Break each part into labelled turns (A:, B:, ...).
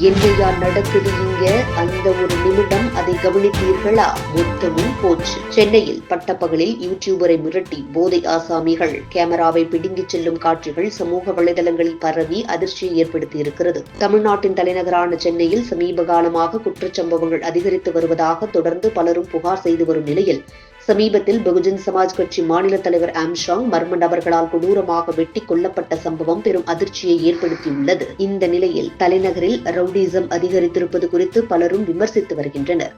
A: என்னையா நடக்குது இங்க? அந்த ஒரு நிமிடம் அதை கவனித்தீர்களா? மொத்தமும் போச்சு. சென்னையில் பட்டப்பகலில் யூடியூபரை மிரட்டி போதை ஆசாமிகள். கேமராவை பிடுங்கிச் செல்லும் காட்சிகள் சமூக வலைதளங்களில் பரவி அதிர்ச்சியை ஏற்படுத்தியிருக்கிறது. தமிழ்நாட்டின் தலைநகரான சென்னையில் சமீப காலமாக குற்றச்சம்பவங்கள் அதிகரித்து வருவதாக தொடர்ந்து பலரும் புகார் செய்து வரும் நிலையில் சமீபத்தில் பகுஜன் சமாஜ் கட்சி மாநில தலைவர் ஆம்ஷாங் மர்ம நபர்களால் கொடூரமாக வெட்டி கொல்லப்பட்ட சம்பவம் பெரும் அதிர்ச்சியை ஏற்படுத்தியுள்ளது. இந்த நிலையில் தலைநகரில் ரவுடிசம் அதிகரித்திருப்பது குறித்து பலரும் விமர்சித்து வருகின்றனர்.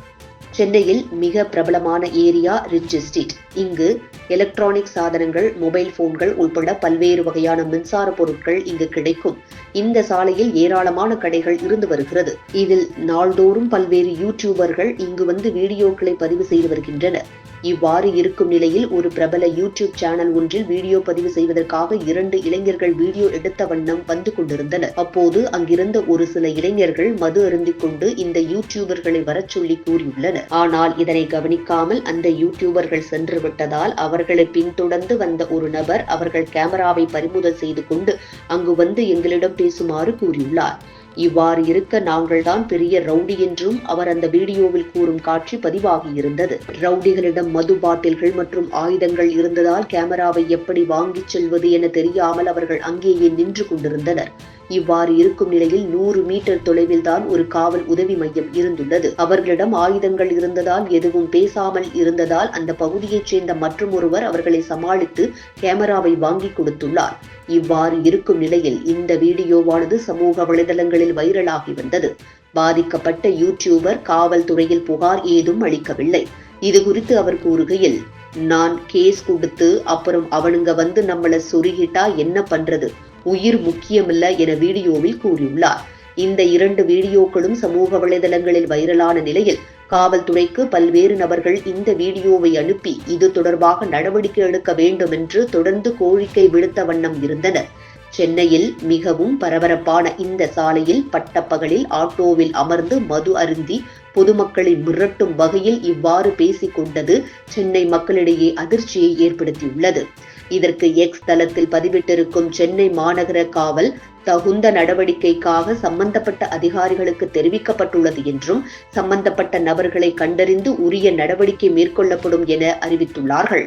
A: சென்னையில் மிக பிரபலமான ஏரியா ரிச் எஸ்டேட். இங்கு எலக்ட்ரானிக் சாதனங்கள் மொபைல் போன்கள் உள்பட பல்வேறு வகையான மின்சார பொருட்கள் இங்கு கிடைக்கும். இந்த சாலையில் ஏராளமான கடைகள் இருந்து வருகிறது. இதில் நாள்தோறும் பல்வேறு யூடியூபர்கள் இங்கு வந்து வீடியோக்களை பதிவு செய்து வருகின்றனர். இவ்வாறு இருக்கும் நிலையில் ஒரு பிரபல யூடியூப் சேனல் ஒன்றில் வீடியோ பதிவு செய்வதற்காக இரண்டு இளைஞர்கள் வீடியோ எடுத்த வண்ணம் வந்து கொண்டிருந்தனர். அப்போது அங்கிருந்த ஒரு சில இளைஞர்கள் மது அருந்திக் கொண்டு இந்த யூடியூபர்களை வரச் சொல்லி கூறியுள்ளனர். ஆனால் இதனை கவனிக்காமல் அந்த யூடியூபர்கள் சென்று விட்டதால் அவர்களை பின்தொடர்ந்து வந்த ஒரு நபர் அவர்கள் கேமராவை பறிமுதல் செய்து கொண்டு அங்கு வந்து எங்களிடம் பேசுமாறு கூறியுள்ளார். இவ்வாறு இருக்க நாங்கள்தான் பெரிய ரவுடி என்றும் அவர் அந்த வீடியோவில் கூறும் காட்சி பதிவாகியிருந்தது. ரவுடிகளிடம் மது பாட்டில்கள் மற்றும் ஆயுதங்கள் இருந்ததால் கேமராவை எப்படி வாங்கிச் செல்வது என தெரியாமல் அவர்கள் அங்கேயே நின்று கொண்டிருந்தனர். இவ்வாறு இருக்கும் நிலையில் நூறு மீட்டர் தொலைவில் தான் ஒரு காவல் உதவி மையம் இருந்துள்ளது. அவர்களிடம் ஆயுதங்கள் இருந்ததால் எதுவும் பேசாமல் இருந்ததால் அந்த பகுதியைச் சேர்ந்த மற்றும் ஒருவர் அவர்களை சமாளித்து கேமராவை வாங்கி கொடுத்துள்ளார். இவ்வாறு இருக்கும் நிலையில் இந்த வீடியோவானது சமூக வலைதளங்களில் வைரலாகி வந்தது. பாதிக்கப்பட்ட யூடியூபர் காவல்துறையில் புகார் ஏதும் அளிக்கவில்லை. இது குறித்து அவர் கூறுகையில் நான் கேஸ் கொடுத்து அப்புறம் அவனுங்க வந்து நம்மளை சொருகிட்டா என்ன பண்றது? உயிர் முக்கியமில்ல என வீடியோவில் கூறியுள்ளார். இந்த இரண்டு வீடியோக்களும் சமூக வலைதளங்களில் வைரலான நிலையில் காவல்துறைக்கு பல்வேறு நபர்கள் இந்த வீடியோவை அனுப்பி இது தொடர்பாக நடவடிக்கை எடுக்க வேண்டும் என்று தொடர்ந்து கோரிக்கை விடுத்த வண்ணம் இருந்தனர். சென்னையில் மிகவும் பரபரப்பான இந்த சாலையில் பட்டப்பகலில் ஆட்டோவில் அமர்ந்து மது அருந்தி பொதுமக்களை மிரட்டும் வகையில் இவ்வாறு பேசிக் கொண்டது சென்னை மக்களிடையே அதிர்ச்சியை ஏற்படுத்தியுள்ளது. இதற்கு எக்ஸ் தளத்தில் பதிவிட்டிருக்கும் சென்னை மாநகர காவல் தகுந்த நடவடிக்கைக்காக சம்பந்தப்பட்ட அதிகாரிகளுக்கு தெரிவிக்கப்பட்டுள்ளது என்றும் சம்பந்தப்பட்ட நபர்களை கண்டறிந்து உரிய நடவடிக்கை மேற்கொள்ளப்படும் என அறிவித்துள்ளார்கள்.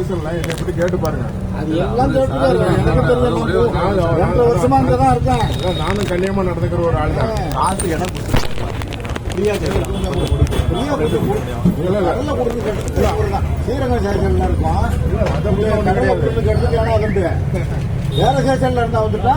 B: கேட்டு பாருங்க.
C: அது எல்லாம் ரெண்டு வருஷமா அங்கே தான் இருக்கேன்.
B: நானும் கல்யாணமா நடந்துக்கிற ஒரு ஆள் தான்
C: காசு எனக்கு கேட்டு ஸ்ரீரங்க ஸ்டேஷன்ல இருக்கோம். கேட்டு வேற ஸ்டேஷன்ல இருந்தா வந்துட்டா